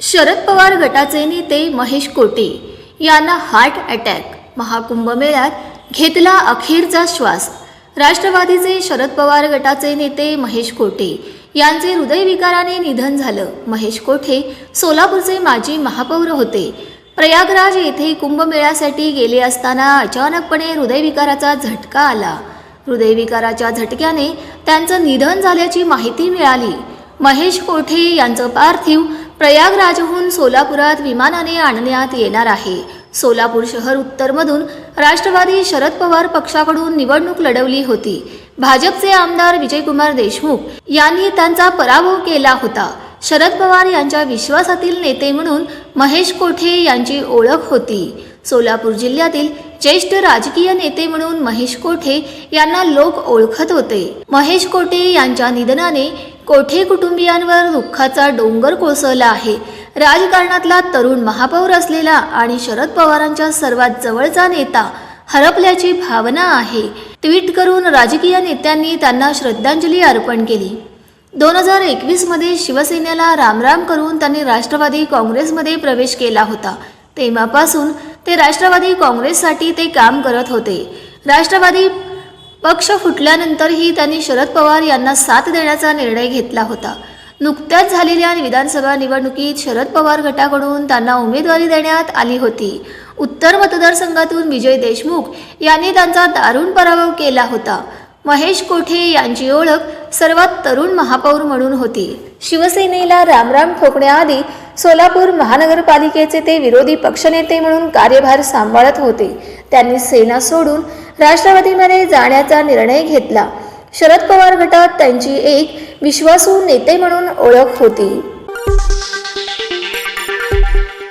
शरद पवार गटाचे नेते महेश कोटे यांना हार्ट अटॅक महाकुंभमेळ्यात घेतला अखेरचा श्वास. राष्ट्रवादीचे शरद पवार गटाचे नेते महेश कोटे यांचे हृदयविकाराने निधन झालं. महेश कोठे सोलापूरचे माजी महापौर होते. प्रयागराज येथे कुंभमेळ्यासाठी गेले असताना अचानकपणे हृदयविकाराचा झटका आला. हृदयविकाराच्या झटक्याने त्यांचं निधन झाल्याची माहिती मिळाली. महेश कोठे यांचं पार्थिव प्रयागराजहून सोलापुरात विमानाने आणण्यात येणार आहे. सोलापूर शहर उत्तरमधून राष्ट्रवादी शरद पवार पक्षाकडून निवडणूक लढवली होती. भाजपचे आमदार विजयकुमार देशमुख यांनी त्यांचा पराभव केला होता. शरद पवार यांच्या विश्वासातील नेते म्हणून महेश कोठे यांची ओळख होती. सोलापूर जिल्ह्यातील ज्येष्ठ राजकीय नेते म्हणून महेश कोठे यांना लोक ओळखत होते. महेश कोठे यांच्या निधनाने कोठे कुटुंबियांवर दुःखाचा डोंगर कोसळला आहे? राजकारणातला तरुण महापौर असलेला आणि शरद पवारांच्या सर्वात जवळचा नेता हरपल्याची भावना आहे. ट्विट करून राजकीय नेत्यांनी त्यांना श्रद्धांजली अर्पण केली. दोन हजार एकवीसमध्ये शिवसेनेला रामराम करून त्यांनी राष्ट्रवादी काँग्रेसमध्ये प्रवेश केला होता. तेव्हापासून ते राष्ट्रवादी काँग्रेससाठी ते काम करत होते. राष्ट्रवादी पक्ष फुटल्यानंतरही त्यांनी शरद पवार यांना साथ देण्याचा निर्णय घेतला होता. नुकत्याच झालेल्या विधानसभा निवडणुकीत शरद पवार गटाकडून त्यांना उमेदवारी देण्यात आली होती. उत्तर मतदारसंघातून विजय देशमुख यांनी त्यांचा दारुण पराभव केला होता. महेश कोठे यांची ओळख सर्वात तरुण महापौर म्हणून होती. शिवसेनेला रामराम ठोकण्याआधी सोलापूर महानगरपालिकेचे ते विरोधी पक्षनेते म्हणून कार्यभार सांभाळत होते. त्यांनी सेना सोडून राष्ट्रवादीमध्ये जाण्याचा निर्णय घेतला. शरद पवार गटात त्यांची एक विश्वासू नेते म्हणून ओळख होती.